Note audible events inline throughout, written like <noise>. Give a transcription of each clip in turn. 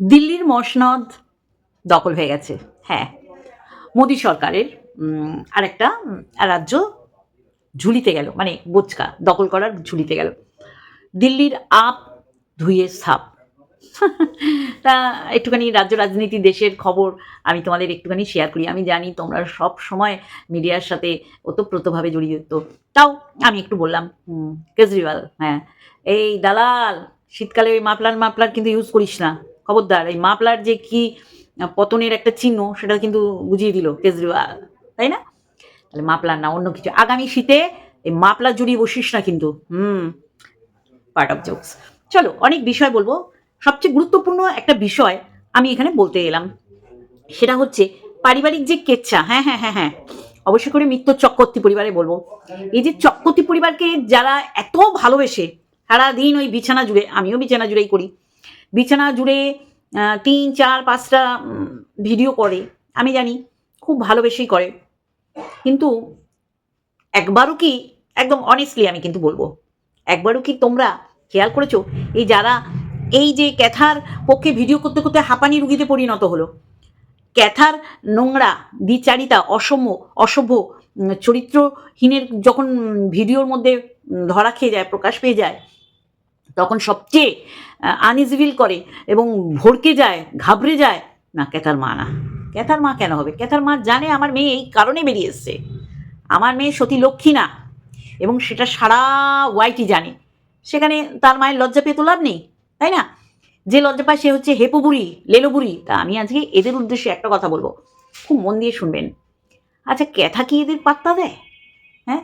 দিল্লির মসনদ দখল হয়ে গেছে। হ্যাঁ মোদী সরকারের আরেকটা রাজ্য ঝুলিতে গেল মানে বোচকা দখল করার ঝুলিতে গেল। দিল্লির আপ ধুয়ে সাপ। <laughs> তা একটুখানি রাজ্য রাজনীতি, দেশের খবর আমি তোমাদের একটুখানি শেয়ার করি। আমি জানি তোমরা সব সময় মিডিয়ার সাথে ওতপ্রোতভাবে জড়িত। তাও আমি একটু বললাম কেজরিওয়াল হ্যাঁ এই দালাল, শীতকালে ওই মাপলার মাপলার কিন্তু ইউজ করিস না। খবরদার, এই মাপলার যে কি পতনের একটা চিহ্ন, সেটা কিন্তু বুঝিয়ে দিল কেজরিওয়াল, তাই না? তাহলে মাপলার না, অন্য কিছু। আগামী শীতে এই মাপলার জড়িয়ে বসিস না কিন্তু। হুম পার্ট অফ জোকস চলো, অনেক বিষয় বলব। সবচেয়ে গুরুত্বপূর্ণ একটা বিষয় আমি এখানে বলতে এলাম। সেটা হচ্ছে পারিবারিক যে কেচ্ছা হ্যাঁ হ্যাঁ হ্যাঁ হ্যাঁ অবশ্যই করে মিত্র চক্রবর্তী পরিবারে বলব। এই যে চক্রবর্তী পরিবারকে যারা এত ভালোবেসে, সারাদিন ওই বিছানা জুড়ে, আমিও বিছানা জুড়েই করি বিছানা জুড়ে তিন, চার, পাঁচটা ভিডিও করে। আমি জানি, খুব ভালোবেসেই করে। কিন্তু একবারও কি, একদম অনেস্টলি আমি কিন্তু বলব, একবারও কি তোমরা খেয়াল করেছ, এই যারা, এই যে ক্যাথার পক্ষে ভিডিও করতে করতে হাঁপানি রুগীতে পরিণত হলো, ক্যাথার নোংরা, দ্বিচারিতা, অসম্য, অসভ্য চরিত্রহীনের যখন ভিডিওর মধ্যে ধরা খেয়ে যায়, প্রকাশ পেয়ে যায় তখন সবচেয়ে আনইজিবিল করে এবং ভড়কে যায়, ঘাবড়ে যায়, না, ক্যাথার মা না। ক্যাথার মা কেন হবে? ক্যাথার মা জানে আমার মেয়ে এই কারণে বেরিয়ে এসছে। আমার মেয়ে সতী লক্ষ্মী না। এবং সেটা সারা ওয়াইটি জানে। সেখানে তার মায়ের লজ্জা পেয়ে তো লাভ নেই, তাই না? যে লজ্জা পায় সে হচ্ছে হেপো বুড়ি, লেলো বুড়ি। তা আমি আজকে এদের উদ্দেশ্যে একটা কথা বলব। খুব মন দিয়ে শুনবেন। আচ্ছা ক্যাথা কি এদের পাত্তা দেয়? হ্যাঁ?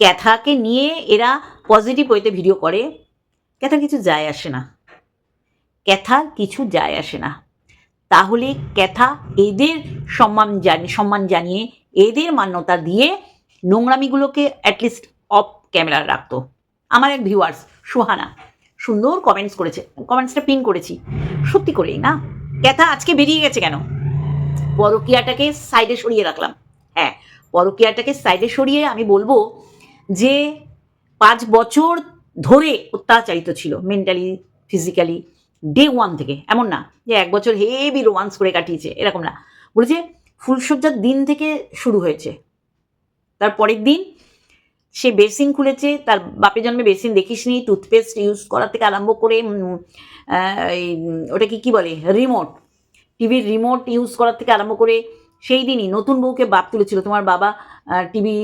ক্যাথাকে নিয়ে এরা পজিটিভ ওয়েতে ভিডিও করে। ক্যাথার কিছু যায় আসে না। ক্যাথার কিছু যায় আসে না। তাহলে ক্যাথা এদের সম্মান জানি, সম্মান জানিয়ে, এদের মান্যতা দিয়ে নোংরামিগুলোকে অ্যাটলিস্ট অফ ক্যামেরা রাখতো। আমার এক ভিউয়ার্স সুহানা, সুন্দর কমেন্টস করেছে কমেন্টসটা পিন করেছি। সত্যি করেই না? ক্যাথা আজকে বেরিয়ে গেছে কেন? পরকিয়াটাকে সাইডে সরিয়ে রাখলাম। হ্যাঁ পরকিয়াটাকে সাইডে সরিয়ে আমি বলব যে পাঁচ বছর ধরে অত্যাচারিত ছিল মেন্টালি ফিজিক্যালি ডে ওয়ান থেকে। এমন না যে এক বছর হেভি রোমান্স করে কাটিয়েছে, এরকম না। বলেছে ফুলসজ্জার দিন থেকে শুরু হয়েছে। তার পরের দিন সে বেসিন খুলেছে, তার বাপের জন্মে বেসিন দেখিসনি টুথপেস্ট ইউজ করার থেকে আরম্ভ করে ওটাকে কি বলে? রিমোট টিভির রিমোট ইউজ করার থেকে আরম্ভ করে, সেই দিনই নতুন বউকে বাপ তুলেছিল। তোমার বাবা টিভি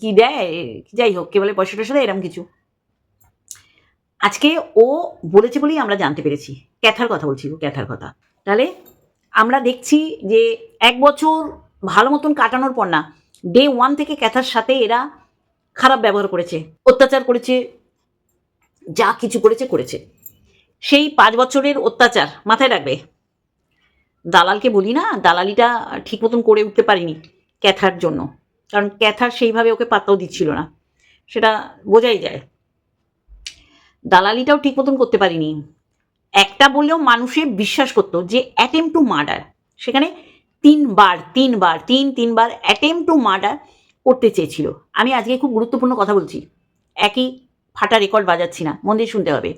কি দেয়? যাই হোক, কে বলে? পয়সা টয়সা দেয় এরকম কিছু। আজকে ও বলেছে বলেই আমরা জানতে পেরেছি। ক্যাথার কথা বলছি গো, ক্যাথার কথা। তাহলে আমরা দেখছি যে এক বছর ভালো মতন কাটানোর পর না ডে ওয়ান থেকে ক্যাথার সাথে এরা খারাপ ব্যবহার করেছে অত্যাচার করেছে যা কিছু করেছে করেছে। সেই পাঁচ বছরের অত্যাচার মাথায় রাখবে। দালালকে বলি না দালালিটা ঠিক মতন করে উঠতে পারিনি ক্যাথার জন্য। কারণ ক্যাথার সেইভাবে ওকে পাত্তাও দিচ্ছিল না। সেটা বোঝাই যায়। দালালিটাও ঠিক মতন করতে পারিনি। একটা বললেও মানুষে বিশ্বাস করতো যে অ্যাটেম্প টু মার্ডার সেখানে তিনবার তিনবার তিন তিনবার অ্যাটেম টু মার্ডার করতে চেয়েছিল। আমি আজকে খুব গুরুত্বপূর্ণ কথা বলছি। একই ফাটা রেকর্ড বাজাচ্ছি না মন দিয়ে শুনতে হবে।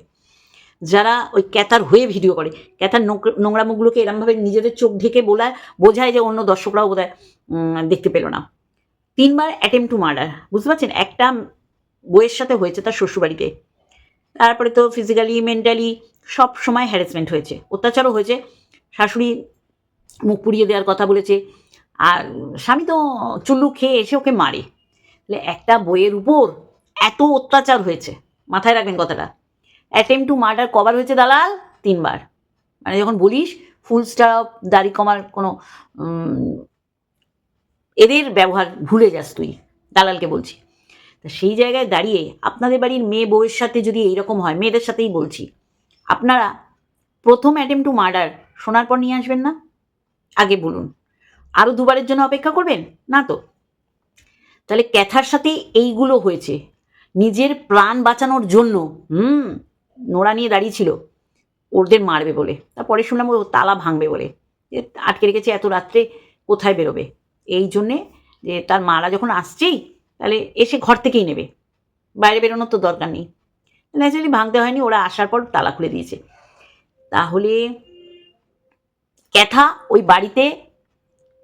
যারা ওই ক্যাতার হয়ে ভিডিও করে ক্যাতার নোংরা- মুখগুলোকে এরমভাবে নিজেদের চোখ ঢেকে বোলায় বোঝায় যে অন্য দর্শকরাও উম, দেখতে পেল না। তিনবার অ্যাটেম্প টু মার্ডার বুঝতে পারছেন? একটা বইয়ের সাথে হয়েছে তার শ্বশুরবাড়িতে। তারপরে তো ফিজিক্যালি মেন্টালি সব সময় হ্যারাসমেন্ট হয়েছে, অত্যাচারও হয়েছে। শাশুড়ি মুখ পুড়িয়ে দেওয়ার কথা বলেছে। আর স্বামী তো চুল্লু খেয়ে এসে ওকে মারে। তাহলে একটা বইয়ের উপর এত অত্যাচার হয়েছে, মাথায় রাখবেন কথাটা। অ্যাটেম্প টু মার্ডার কভার হয়েছে দালাল? তিনবার। মানে যখন বলিস ফুল স্টপ দাড়ি কমার কোনো এদের ব্যবহার ভুলে যাস তুই, দালালকে বলছি। তা সেই জায়গায় দাঁড়িয়ে আপনাদের বাড়ির মেয়ে বউয়ের সাথে যদি এইরকম হয়, মেয়েদের সাথেই বলছি। আপনারা প্রথম অ্যাটেম্প টু মার্ডার শোনার পর নিয়ে আসবেন না? আগে বলুন। আরও দুবারের জন্য অপেক্ষা করবেন? না তো? তাহলে ক্যাথার সাথে এইগুলো হয়েছে। নিজের প্রাণ বাঁচানোর জন্য, হুম নোড়া নিয়ে দাঁড়িয়েছিল ওদের মারবে বলে। তারপরে শুনলাম ও তালা ভাঙবে বলে। যে আটকে রেখেছে এত রাত্রে কোথায় বেরোবে? এই জন্যে যে তার মারা যখন আসছেই তাহলে এসে ঘর থেকেই নেবে। বাইরে বেরোনোর তো দরকার নেই। ন্যাচারালি ভাঙতে হয়নি, ওরা আসার পর তালা খুলে দিয়েছে। তাহলে ক্যাথা ওই বাড়িতে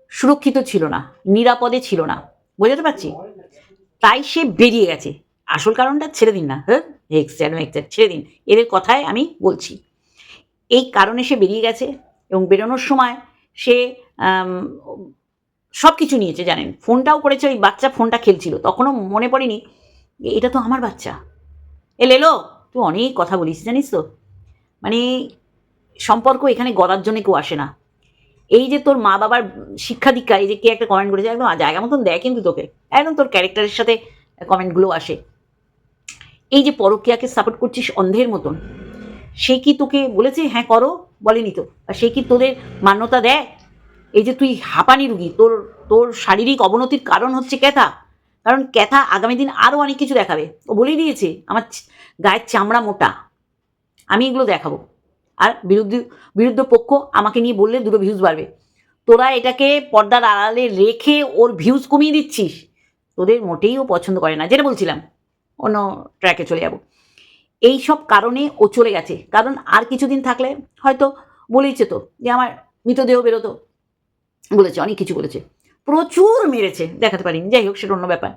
সুরক্ষিত ছিল না, নিরাপদে ছিল না। বোঝাতে পারছি? তাই সে বেরিয়ে গেছে। আসল কারণটা ছেড়ে দিন না হ্যাঁ? এক্স ছেড়ে দিন। এদের কথায় আমি বলছি। এই কারণে সে বেরিয়ে গেছে এবং বেরোনোর সময় সে সব কিছু নিয়েছে, জানেন। ফোনটাও করেছে, ওই বাচ্চা ফোনটা খেলছিল। তখনও মনে পড়েনি এটা তো আমার বাচ্চা। এ, লেলো, তুই অনেক কথা বলিস, জানিস তো? মানে সম্পর্ক এখানে গড়ার জন্য কেউ আসে না। এই যে তোর মা বাবার শিক্ষা দীক্ষা এই যে কে একটা কমেন্ট করেছে, একদম জায়গা মতন দেয় কিন্তু তোকে। একদম তোর ক্যারেক্টারের সাথে কমেন্টগুলো আসে। এই যে পরকিয়াকে সাপোর্ট করছিস অন্ধের মতন, সে কি তোকে বলেছে হ্যাঁ করো। বলেনি তো। আর সে কি তোদের মান্যতা দেয়? এই যে তুই হাঁপানি রুগী, তোর তোর শারীরিক অবনতির কারণ হচ্ছে ক্যাথা। কারণ ক্যাথা আগামী দিন আরও অনেক কিছু দেখাবে। ও বলেই দিয়েছে, আমার গায়ের চামড়া মোটা। আমি এগুলো দেখাবো। আর বিরুদ্ধে, বিরুদ্ধ পক্ষ আমাকে নিয়ে বললে দুটো ভিউজ বাড়বে। তোরা এটাকে পর্দার আড়ালে রেখে ওর ভিউজ কমিয়ে দিচ্ছিস। তোদের মোটেই ও পছন্দ করে না। যেটা বলছিলাম, অন্য ট্র্যাকে চলে যাব। এই সব কারণে ও চলে গেছে। কারণ আর কিছুদিন থাকলে হয়তো বলেইছে তো যে আমার মৃতদেহ বেরোতো। বলেছে, অনেক কিছু বলেছে। প্রচুর মেরেছে, দেখাতে পারিনি, যাই হোক, সেটা অন্য ব্যাপার।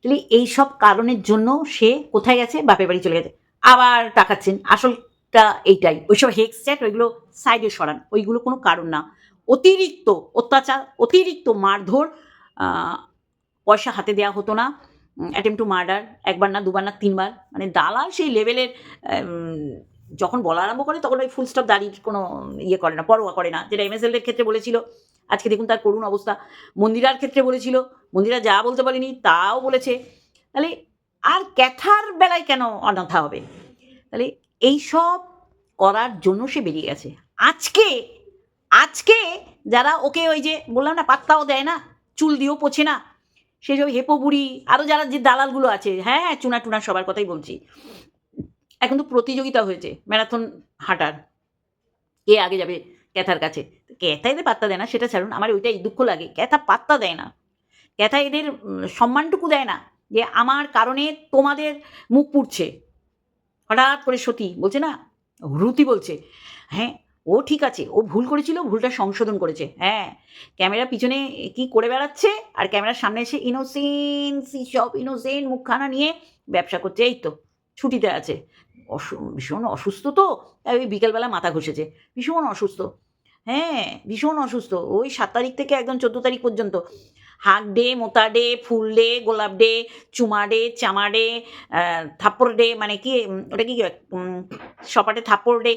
তাহলে এই সব কারণের জন্য সে কোথায় গেছে? বাপের বাড়ি চলে গেছে। আবার টাকাচ্ছেন আসলটা এইটাই, ওইসব হেক্স চ্যাট, ওইগুলো সাইডে সরান, ওইগুলো কোনো কারণ না। অতিরিক্ত অত্যাচার, অতিরিক্ত মারধর পয়সা হাতে দেওয়া হতো না অ্যাটেম্প টু মার্ডার একবার না, দুবার না, তিনবার। মানে দালাল সেই লেভেলের যখন বলা আরম্ভ করে, তখন ওই ফুল স্টপ দাঁড়িয়ে কোনো ইয়ে করে না, পরোয়া করে না, যেটা এমএসএলের ক্ষেত্রে বলেছিল। আজকে দেখুন তার করুণ অবস্থা। মন্দিরার ক্ষেত্রে বলেছিল, মন্দিরা যা বলতে পারেনি তাও বলেছে। তাহলে আর ক্যাথার বেলায় কেন অনাথা হবে? তাহলে এই সব করার জন্য সে বেরিয়ে গেছে। আজকে আজকে যারা ওকে ওই যে বললাম না, পাত্তাও দেয় না, চুল দিয়েও পোছে না, সেই সব হেপো বুড়ি আরও যারা যে দালালগুলো আছে হ্যাঁ হ্যাঁ চুনা টুনা সবার কথাই বলছি। এখন তো প্রতিযোগিতা হয়েছে, ম্যারাথন হাঁটার। কে আগে যাবে? ক্যাথার কাছে। ক্যাথা এদের পাত্তা দেয় না, সেটা ছাড়ুন, আমার ওইটাই দুঃখ লাগে। ক্যাথা পাত্তা দেয় না। ক্যাথা এদের সম্মানটুকু দেয় না যে আমার কারণে তোমাদের মুখ পুড়ছে। হঠাৎ করে সতী বলছে না? রুতি বলছে হ্যাঁ ও ঠিক আছে, ও ভুল করেছিল, ভুলটা সংশোধন করেছে। হ্যাঁ ক্যামেরা পিছনে কি করে বেড়াচ্ছে? আর ক্যামেরার সামনে এসে ইনোসেন্স সব ইনোসেন্ট মুখখানা নিয়ে ব্যবসা করছে। এই তো, ছুটিতে আছে। অসু- ভীষণ অসুস্থ তো ওই বিকেলবেলা মাথা ঘষেছে। ভীষণ অসুস্থ। হ্যাঁ ভীষণ অসুস্থ। ওই সাত তারিখ থেকে একদম চোদ্দ তারিখ পর্যন্ত। হাক ডে মোতা ডে ফুল ডে গোলাপ ডে চুমা ডে চামা ডে থাপ্পড় ডে মানে কি, ওটা কি সপাটে থাপ্পড় ডে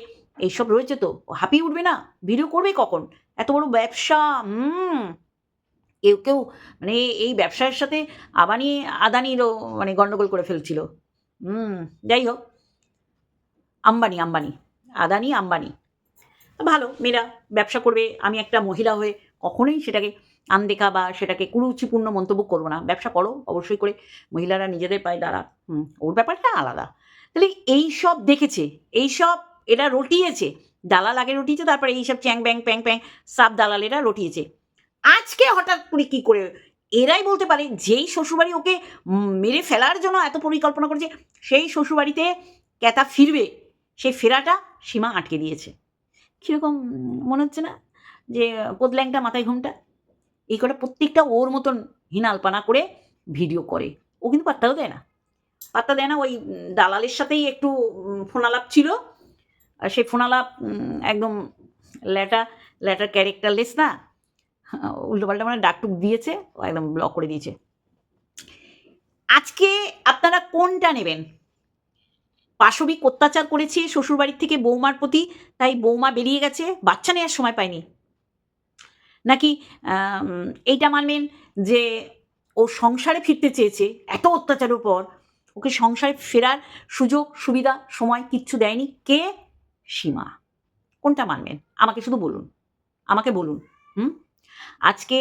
এইসব রয়েছে তো? হাঁপিয়ে উঠবে না? ভিডিও করবে কখন? এত বড় ব্যবসা, হুম। কেউ কেউ মানে এই ব্যবসার সাথে আবানি আদানিরও মানে গন্ডগোল করে ফেলছিল। হুম, যাই হোক। আম্বানি আম্বানি, আদানি, আম্বানি। ভালো, মেয়েরা ব্যবসা করবে, আমি একটা মহিলা হয়ে কখনোই সেটাকে আনদেখা বা সেটাকে কুরুচিপূর্ণ মন্তব্য করব না। ব্যবসা করো, অবশ্যই করে মহিলারা নিজেদের পায়ে দাঁড়া ওর ব্যাপারটা আলাদা। তাহলে এই সব দেখেছে, এই সব এরা রটিয়েছে, দালাল আগে রটিয়েছে, তারপরে এইসব চ্যাং ব্যাং, প্যাং প্যাং সাব দালালেরা রটিয়েছে। আজকে হঠাৎ করে কী করে এরাই বলতে পারে, যেই শ্বশুরবাড়ি ওকে মেরে ফেলার জন্য এত পরিকল্পনা করেছে, সেই শ্বশুরবাড়িতে ক্যাতা ফিরবে সেই ফেরাটা সীমা আটকে দিয়েছে। কীরকম মনে হচ্ছে না যে পোদল্যাংটা মাথায় ঘুমটা এই কটা প্রত্যেকটা ওর মতন হিনালপানা করে ভিডিও করে। ও কিন্তু পাত্তাও দেয় না। পাত্তা দেয় না, ওই দালালের সাথেই একটু ফোনালাপ ছিল। আর সেই ফোনালাপ একদম ল্যাটা ল্যাটার ক্যারেক্টারলেস না। উল্টোপাল্টা মানে ডাকটুক দিয়েছে, ও একদম ব্লক করে দিয়েছে। আজকে আপনারা কোনটা নেবেন? পাশবিক অত্যাচার করেছে শ্বশুরবাড়ির থেকে বৌমার প্রতি, তাই বৌমা বেরিয়ে গেছে, বাচ্চা নেওয়ার সময় পায়নি। নাকি এইটা মানবেন যে ও সংসারে ফিরতে চেয়েছে এত অত্যাচারের পর, ওকে সংসারে ফেরার সুযোগ, সুবিধা, সময় কিচ্ছু দেয়নি। কে? সীমা। কোনটা মানবেন? আমাকে শুধু বলুন। আমাকে বলুন। হুম? আজকে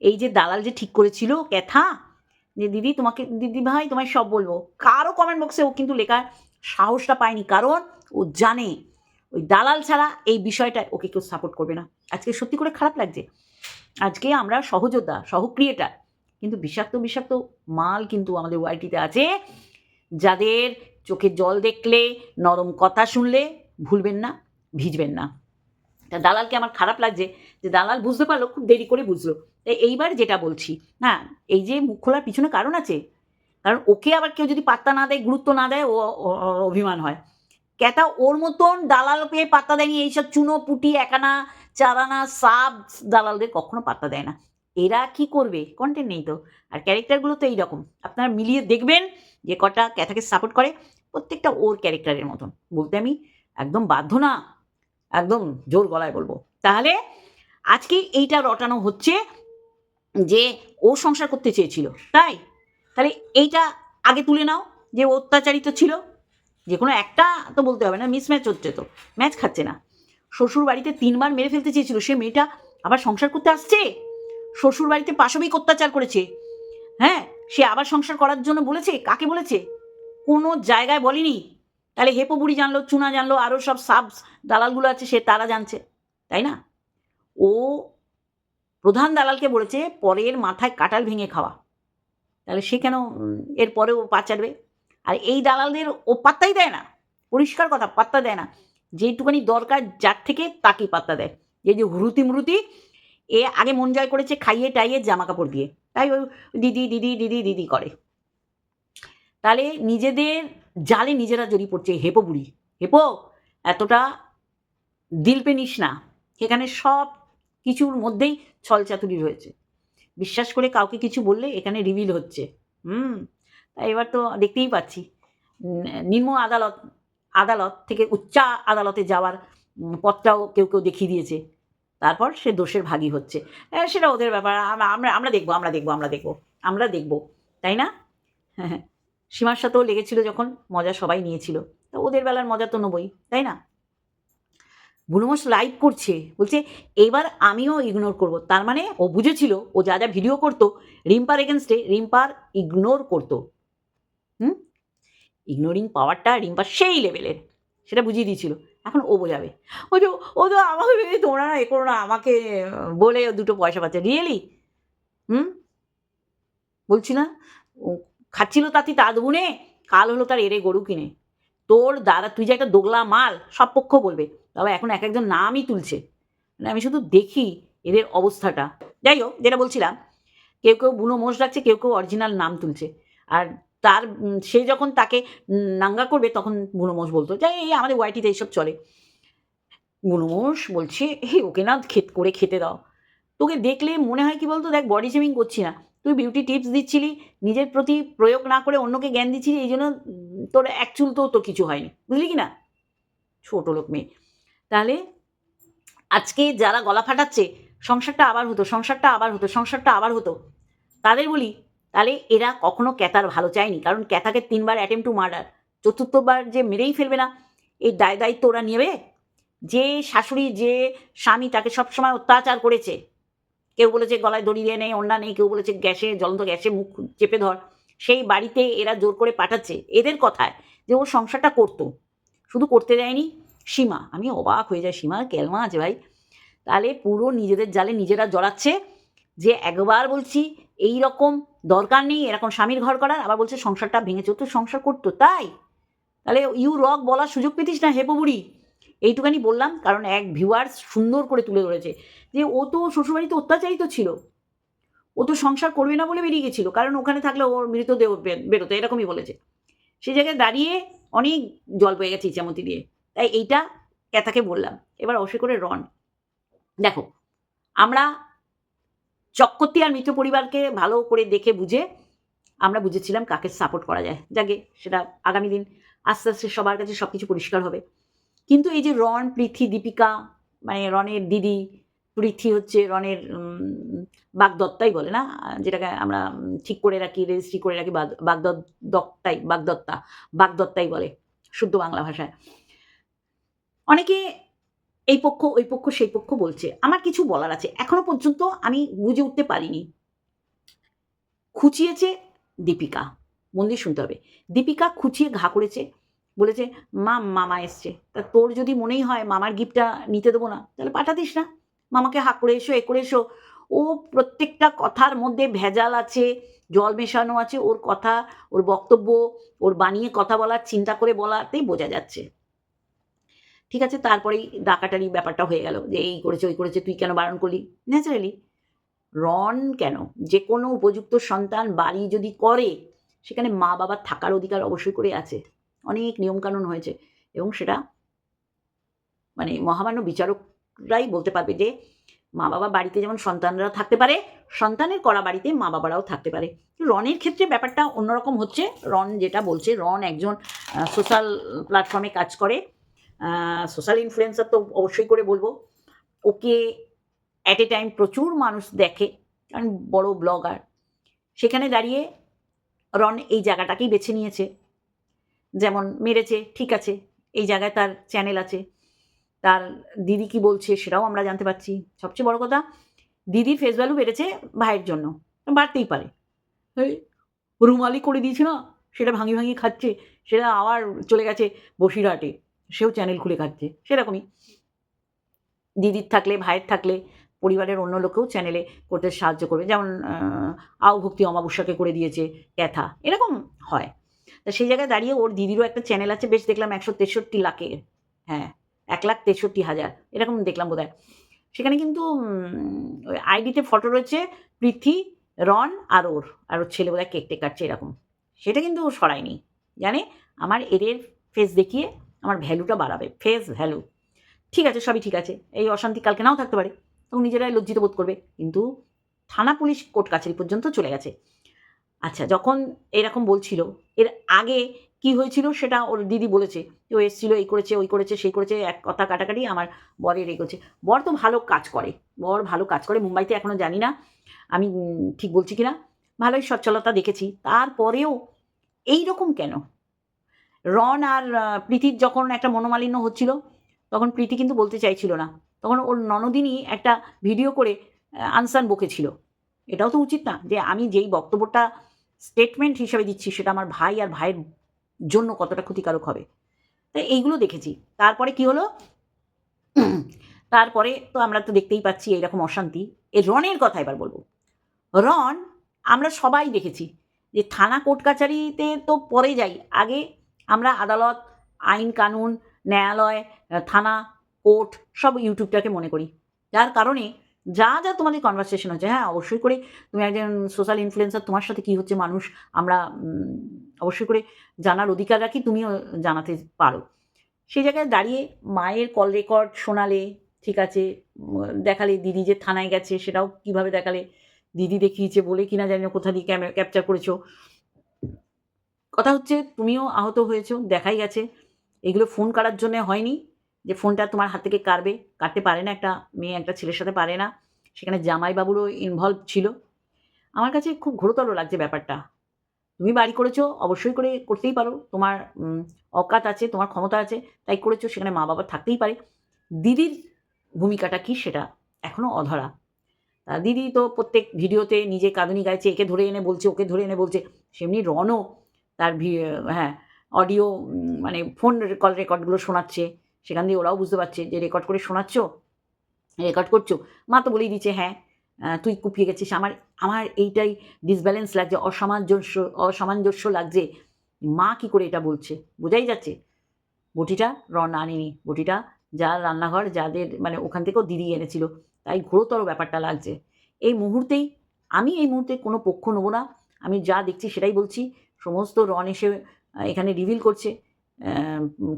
এই যে দালাল যে ঠিক করেছিল, ক্যাথা, যে দিদি তোমাকে দিদি ভাই তোমায় সব বলব। কারও কমেন্ট বক্সে ও কিন্তু লেখার সাহসটা পায়নি, কারণ ও জানে ওই দালাল ছাড়া এই বিষয়টা ওকে কেউ সাপোর্ট করবে না। আজকে সত্যি করে খারাপ লাগছে। আজকে আমরা সহযোদ্ধা সহ ক্রিয়েটার কিন্তু বিষাক্ত বিষাক্ত মাল কিন্তু আমাদের ওয়াইটিতে আছে। যাদের চোখে জল দেখলে, নরম কথা শুনলে ভুলবেন না, ভিজবেন না। তা দালালকে আমার খারাপ লাগছে যে দালাল বুঝতে পারল, খুব দেরি করে বুঝলো। এইবার যেটা বলছি না এই যে মুখ খোলার পিছনে কারণ আছে কারণ ওকে আবার কেউ যদি পাত্তা না দেয়, গুরুত্ব না দেয়, ও অভিমান হয়। ক্যাটা ওর মতন দালালকে পাত্তা দেয়নি, এইসব চুনো, পুটি, একানা, চারানা সাব দালালদের কখনো পাত্তা দেয় না। এরা কি করবে? কন্টেন্ট নেই তো। আর ক্যারেক্টারগুলো তো এইরকম। আপনারা মিলিয়ে দেখবেন যে কটা ক্যাথাকে সাপোর্ট করে প্রত্যেকটা ওর ক্যারেক্টারের মতন। বলতে আমি একদম বাধ্য না, একদম জোর গলায় বলব। তাহলে আজকে এইটা রটানো হচ্ছে যে ও সংসার করতে চেয়েছিল, তাই? তাহলে এইটা আগে তুলে নাও, যে অত্যাচারিত ছিল। যে কোনো একটা তো বলতে হবে না মিসম্যাচ হচ্ছে তো। ম্যাচ খাচ্ছে না। শ্বশুর বাড়িতে তিনবার মেরে ফেলতে চেয়েছিল, সে মেয়েটা আবার সংসার করতে আসছে? শ্বশুর বাড়িতে পাশবিক অত্যাচার করেছে। হ্যাঁ সে আবার সংসার করার জন্য বলেছে? কাকে বলেছে? কোনো জায়গায় বলেনি। তাহলে হেপো বুড়ি জানলো, চুনা জানলো আরও সব সাব দালালগুলো আছে, সে তারা জানছে, তাই না? ও প্রধান দালালকে বলেছে, পরের মাথায় কাটাল ভেঙে খাওয়া। তাহলে সে কেন উম, এর পরেও পা চাটবে? আর এই দালালদের ও পাত্তাই দেয় না। পরিষ্কার কথা পাত্তা দেয় না। যেইটুখানি দরকার যার থেকে তাকেই পাত্তা দেয়। যে যে হুরুতি মুরুতি এ আগে মন জয় করেছে খাইয়ে টাইয়ে জামা কাপড় দিয়ে। তাই ওই দিদি দিদি দিদি দিদি করে। তাহলে নিজেদের জালে নিজেরা জড়িয়ে পড়ছে। হেপো বুড়ি হেপো! এতটা দিল পে নিস না। এখানে সব কিছুর মধ্যেই ছল চাতুরি রয়েছে। বিশ্বাস করে কাউকে কিছু বললে এখানে রিভিল হচ্ছে। হুম তাই এবার তো দেখতেই পাচ্ছি। নিম্ন আদালত আদালত থেকে উচ্চা আদালতে যাওয়ার পথটাও কেউ কেউ দেখিয়ে দিয়েছে। তারপর সে দোষের ভাগী হচ্ছে। সেটা ওদের ব্যাপার। আমরা আমরা আমরা দেখব আমরা দেখব আমরা দেখব আমরা দেখব, তাই না? হ্যাঁ হ্যাঁ। সীমার সাথেও লেগেছিল যখন মজা সবাই নিয়েছিল। তা ওদের বেলার মজা তো নেবই, তাই না? বুলুমোস লাইভ করছে, বলছে, এবার আমিও ইগনোর করব। তার মানে ও বুঝেছিল, ও যা যা ভিডিও করতো, রিম্পার এগেনস্টে রিম্পার ইগনোর করতো। হুম? ইগনোরিং পাওয়ারটা রিম্পার সেই লেভেলের সেটা বুঝিয়ে দিয়েছিল। এখন ও বোঝাবে। ও যে, ও তো আমাকে ভেবে তোমরা না এ করো না, আমাকে বলে দুটো পয়সা পাচ্ছে। রিয়েলি হুম? বলছি না, ও খাচ্ছিল তাতি তাঁত বুনে কাল হলো তার এরে গরু কিনে। তোর দাদা, তুই যে একটা দোগলা মাল, সব পক্ষ বলবে। তবে এখন এক একজন নামই তুলছে। মানে আমি শুধু দেখি এদের অবস্থাটা। যাই হোক, যেটা বলছিলাম, কেউ কেউ বুনো মোষ রাখছে, কেউ কেউ অরিজিনাল নাম তুলছে। আর তার সে যখন তাকে নাঙ্গা করবে, তখন বুনো মোষ বলতো, যাই, এই আমাদের ওয়াইটিতে এইসব চলে। বুনো মোষ বলছে, হে, ওকে না খেত করে খেতে দাও। তোকে দেখলে মনে হয় কি বলতো, দেখ বডি শেমিং করছি না। তুই বিউটি টিপস দিচ্ছিলি, নিজের প্রতি প্রয়োগ না করে অন্যকে জ্ঞান দিচ্ছিলি, এই জন্য তোর এক চুল তো, তোর কিছু হয়নি। বুঝলি কি না? ছোটো লোক মেয়ে। তাহলে আজকে যারা গলা ফাটাচ্ছে, সংসারটা আবার হতো, সংসারটা আবার হতো, সংসারটা আবার হতো, তাদের বলি, তাহলে এরা কখনো ক্যাতার ভালো চায়নি। কারণ ক্যাথাকে তিনবার অ্যাটেম্প টু মার্ডার চতুর্থবার যে মেরেই ফেলবে না, এই দায় দায়িত্ব ওরা নেবে। যে শাশুড়ি, যে স্বামী তাকে সবসময় অত্যাচার করেছে, কেউ বলেছে গলায় দড়ি দিয়ে নেই অন্যা নেই, কেউ বলেছে গ্যাসে, জ্বলন্ত গ্যাসে মুখ চেপে ধর, সেই বাড়িতে এরা জোর করে পাঠাচ্ছে। এদের কথায় যে ও সংসারটা করতো, শুধু করতে দেয়নি সীমা। আমি অবাক হয়ে যাই, সীমা কেলমা আছে ভাই। তাহলে পুরো নিজেদের জালে নিজেরা জড়াচ্ছে যে একবার বলছি এই রকম দরকার নেই, এরকম স্বামীর ঘর করার, আবার বলছে সংসারটা ভেঙেছে তো সংসার করতো, তাই? তাহলে ইউ রক বলার সুযোগ পেতিস না হেপো বুড়ি এইটুখানি বললাম, কারণ এক ভিউয়ার্স সুন্দর করে তুলে ধরেছে যে ও তো শ্বশুরবাড়িতে অত্যাচারিত ছিল। ও তো সংসার করবে না বলে বেরিয়ে গেছিল, কারণ ওখানে থাকলে ওর মৃতদেহ বেরোতো, এরকমই বলেছে। সেই জায়গায় দাঁড়িয়ে অনেক জল পেয়ে গেছে ইচ্ছামতি দিয়ে। তাই এইটা ক্যাথাকে বললাম। এবার অবশ্য করে রন। দেখো, আমরা চক্কর্তি আর মিত্র পরিবারকে ভালো করে দেখে বুঝে আমরা বুঝেছিলাম কাকে সাপোর্ট করা যায়। যাকে, সেটা আগামী দিন আস্তে আস্তে সবার কাছে সব কিছু পরিষ্কার হবে। কিন্তু এই যে রন পৃথি দীপিকা মানে রনের দিদি পৃথি হচ্ছে রনের বাগদত্তাই বলে না? যেটাকে আমরা ঠিক করে রাখি রেজিস্ট্রি করে রাখি বাগ- বাগদত বাগদত্তা, বাগদত্তাই বলে শুদ্ধ বাংলা ভাষায়। অনেকে এই পক্ষ, ওই পক্ষ, সেই পক্ষ বলছে, আমার কিছু বলার আছে। এখনও পর্যন্ত আমি বুঝে উঠতে পারিনি। খুঁচিয়েছে দীপিকা। মন দিয়ে শুনতে হবে। দীপিকা খুঁচিয়ে ঘা করেছে, বলেছে, মা, মামা এসছে। তা তোর যদি মনেই হয় মামার গিফটটা নিতে দেবো না, তাহলে পাঠাতিস না। মামাকে হাক করে এসো, এ করে এসো। ও প্রত্যেকটা কথার মধ্যে ভেজাল আছে, জল মেশানো আছে, ওর কথা, ওর বক্তব্য, ওর বানিয়ে কথা বলার, চিন্তা করে বলাতেই বোঝা যাচ্ছে। ঠিক আছে? তারপরেই ডাকাটারি ব্যাপারটা হয়ে গেল যে এই করেছে, ওই করেছে, তুই কেন বারণ করলি? ন্যাচারালি রন কেন? যে কোনো উপযুক্ত সন্তান বাড়ি যদি করে, সেখানে মা বাবার থাকার অধিকার অবশ্যই করে আছে। অনেক নিয়মকানুন হয়েছে এবং সেটা মানে মহামান্য বিচারকরাই বলতে পারবে যে মা বাবা বাড়িতে যেমন সন্তানরা থাকতে পারে, সন্তানের করা বাড়িতে মা বাবারাও থাকতে পারে। রনের ক্ষেত্রে ব্যাপারটা অন্যরকম হচ্ছে। রন যেটা বলছে, রন একজন সোশ্যাল প্ল্যাটফর্মে কাজ করে। সোশ্যাল ইনফ্লুয়েন্সার তো অবশ্যই করে বলব। ওকে অ্যাট এ টাইম প্রচুর মানুষ দেখে, কারণ বড় ব্লগার সেখানে দাঁড়িয়ে রন এই জায়গাটাকেই বেছে নিয়েছে। যেমন, মেরেছে, ঠিক আছে, এই জায়গায় তার চ্যানেল আছে। তার দিদি কি বলছে সেটাও আমরা জানতে পারছি। সবচেয়ে বড় কথা, দিদির ফেস ভ্যালু বেড়েছে ভাইয়ের জন্য, বাড়তেই পারে। রুমালি করে দিয়েছে না, সেটা ভাঙি ভাঙি খাচ্ছে, সেটা আবার চলে গেছে বসিরহাটে। সেও চ্যানেল খুলে কাটছে সেরকমই। দিদির থাকলে ভাইয়ের থাকলে পরিবারের অন্য লোকেও চ্যানেলে করতে সাহায্য করবে। যেমন আহ, আও ভক্তি অমাবস্যাকে করে দিয়েছে ক্যাথা এরকম হয়। তা সেই জায়গায় দাঁড়িয়ে ওর দিদিরও একটা চ্যানেল আছে বেশ দেখলাম একশো তেষট্টি লাখের। হ্যাঁ এক লাখ তেষট্টি হাজার এরকম দেখলাম বোধ সেখানে কিন্তু ওই আইডিতে ফটো রয়েছে পৃথ্বী রন আর ওর আর ওর ছেলে বোধহয় কেক টেক কাটছে এরকম। সেটা কিন্তু সরায়নি। জানে? আমার এদের ফেস দেখিয়ে আমার ভ্যালুটা বাড়াবে ফেস ভ্যালু ঠিক আছে, সবই ঠিক আছে, এই অশান্তি কালকে নাও থাকতে পারে এবং নিজেরাই লজ্জিত বোধ করবে, কিন্তু থানা পুলিশ কোর্ট কাছারি পর্যন্ত চলে গেছে। আচ্ছা যখন এরকম বলছিল, এর আগে কি হয়েছিল সেটা ওর দিদি বলেছে ও এসেছিল, এই করেছে, ওই করেছে, সেই করেছে, এক কথা কাটাকাটি আমার বরের এই করছে বর তো ভালো কাজ করে, বর ভালো কাজ করে, মুম্বাইতে এখনও জানি না, আমি ঠিক বলছি কি না ভালোই সচ্ছলতা দেখেছি, তারপরেও এই রকম কেন? রন আর প্রীতির যখন একটা মনোমালিন্য হচ্ছিল, তখন প্রীতি কিন্তু বলতে চাইছিল না। তখন ওর ননদিনী একটা ভিডিও করে আনসান বকেছিল। এটাও তো উচিত না যে আমি যেই বক্তব্যটা স্টেটমেন্ট হিসাবে দিচ্ছি, সেটা আমার ভাই আর ভাইয়ের জন্য কতটা ক্ষতিকারক হবে। তাই এইগুলো দেখেছি। তারপরে কি হলো? তারপরে তো আমরা তো দেখতেই পাচ্ছি এইরকম অশান্তি। এই রনের কথা এবার বলব। রন আমরা সবাই দেখেছি যে থানা কোর্ট কাছারিতে তো পরে যাই। আগে আমরা আদালত, আইন, কানুন, ন্যায়ালয়, থানা, কোর্ট সব ইউটিউবটাকে মনে করি। যার কারণে যা যা তোমাদের কনভারসেশন হচ্ছে হ্যাঁ অবশ্যই করে তুমি একজন সোশ্যাল ইনফ্লুয়েন্সার তোমার সাথে কী হচ্ছে মানুষ, আমরা অবশ্যই করে জানার অধিকার রাখি তুমিও জানাতে পারো। সেই জায়গায় দাঁড়িয়ে মায়ের কল রেকর্ড শোনালে, ঠিক আছে, দেখালে দিদি যে থানায় গেছে, সেটাও কীভাবে দেখালে, দিদি দেখিয়েছে বলে কিনা জানি না, কোথা দিয়ে ক্যামেরা ক্যাপচার করেছ। কথা হচ্ছে তুমিও আহত হয়েছো, দেখাই গেছে। এগুলো ফোন কাটার জন্য হয়নি, যে ফোনটা তোমার হাত থেকে কাটবে, কাটতে পারে না একটা মেয়ে, একটা ছেলের সাথে পারে না। সেখানে জামাইবাবুরও ইনভলভ ছিল। আমার কাছে খুব ঘোরতর লাগছে ব্যাপারটা। তুমি বাড়ি করেছ, অবশ্যই করে করতেই পারো। তোমার অকাত আছে, তোমার ক্ষমতা আছে, তাই করেছ, সেখানে মা বাবা থাকতেই পারে। দিদির ভূমিকাটা কি সেটা এখনও অধরা। তা দিদি তো প্রত্যেক ভিডিওতে নিজে কাঁদুনি গাইছে, একে ধরে এনে বলছে, ওকে ধরে এনে বলছে। সেমনি রনও তার ভি- হ্যাঁ অডিও মানে ফোন কল রেকর্ডগুলো শোনাচ্ছে। সেখান দিয়ে ওরাও বুঝতে পারছে যে রেকর্ড করে শোনাচ্ছ রেকর্ড করছ। মা তো বলেই দিচ্ছে হ্যাঁ তুই কুপিয়ে গেছিস। আমার আমার এইটাই ডিসব্যালেন্স লাগছে, অসামঞ্জস্য অসামঞ্জস্য লাগছে। মা কি করে এটা বলছে? বোঝাই যাচ্ছে। বটিটা রন আনেনি। বটিটা যার রান্নাঘর, যাদের মানে ওখান থেকেও দিদি এনেছিল। তাই ঘোরতর ব্যাপারটা লাগছে। এই মুহূর্তেই, আমি এই মুহূর্তে কোনো পক্ষ নেব না। আমি যা দেখছি সেটাই বলছি। সমস্ত রন এসে এখানে রিভিল করছে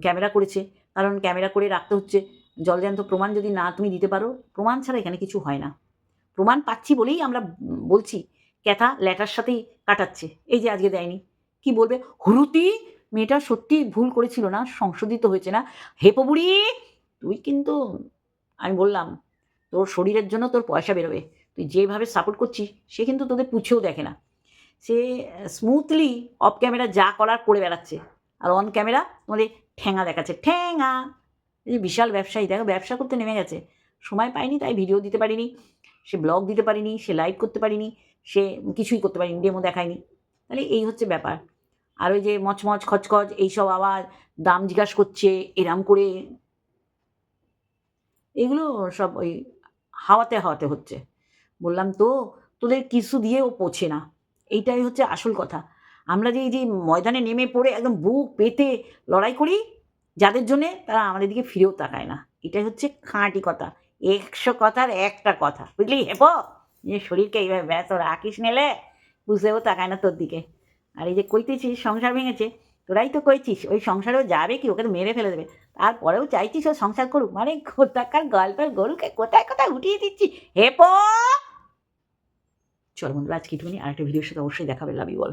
ক্যামেরা করেছে। কারণ ক্যামেরা করে রাখতে হচ্ছে জলজান্ত প্রমাণ যদি না তুমি দিতে পারো, প্রমাণ ছাড়া এখানে কিছু হয় না। প্রমাণ পাচ্ছি বলেই আমরা বলছি, ক্যাথা ল্যাটার সাথেই কাটাচ্ছে। এই যে আজকে দেয়নি। কি বলবে? হুরুতি, মেয়েটা সত্যি ভুল করেছিল না, সংশোধিত হয়েছে না। হেপো বুড়ি তুই কিন্তু, আমি বললাম, তোর শরীরের জন্য তোর পয়সা বেরোবে। তুই যেভাবে সাপোর্ট করছিস, সে কিন্তু তোদের পুছেও দেখে না। সে স্মুথলি অফ ক্যামেরা যা করার করে বেড়াচ্ছে। আর অন ক্যামেরা তোমাদের ঠ্যাঙা দেখাচ্ছে। ঠ্যাঙা এই বিশাল ব্যবসায়ী, দেখো ব্যবসা করতে নেমে গেছে। সময় পায়নি তাই ভিডিও দিতে পারিনি, সে ব্লগ দিতে পারিনি, সে লাইভ করতে পারিনি, সে কিছুই করতে পারিনি ডেমো দেখায়নি। তাহলে এই হচ্ছে ব্যাপার। আর ওই যে মচমচ, খচখচ, এইসব আবার দাম জিজ্ঞাসা করছে, এরাম করে। এগুলো সব ওই হাওয়াতে হাওয়াতে হচ্ছে। বললাম, তো তোদের কিছু দিয়ে ও পোছে না। এইটাই হচ্ছে আসল কথা। আমরা যে এই যে ময়দানে নেমে পড়ে একদম বুক পেতে লড়াই করি, যাদের জন্যে তারা আমাদের দিকে ফিরেও তাকায় না। এটাই হচ্ছে খাঁটি কথা। একশো কথার একটা কথা। বুঝলি হেপ? যে শরীরকে এইভাবে ব্যস্ত রাখিস নেলে, বুঝতেও তাকায় না তোর দিকে। আর এই যে কইতেছিস সংসার ভেঙেছে, তোরাই তো কইছিস, ওই সংসারেও যাবে কি? ওকে মেরে ফেলে দেবে। তারপরেও চাইছিস ও সংসার করুক? মানে কোথাকার গল্পের গরুকে কোথায় কোথায় উঠিয়ে দিচ্ছি হেপো? চল বন্ধুরা আজকে একটুখানি আরেকটা ভিডিওর সাথে অবশ্যই দেখাবে লাভ ইউ বল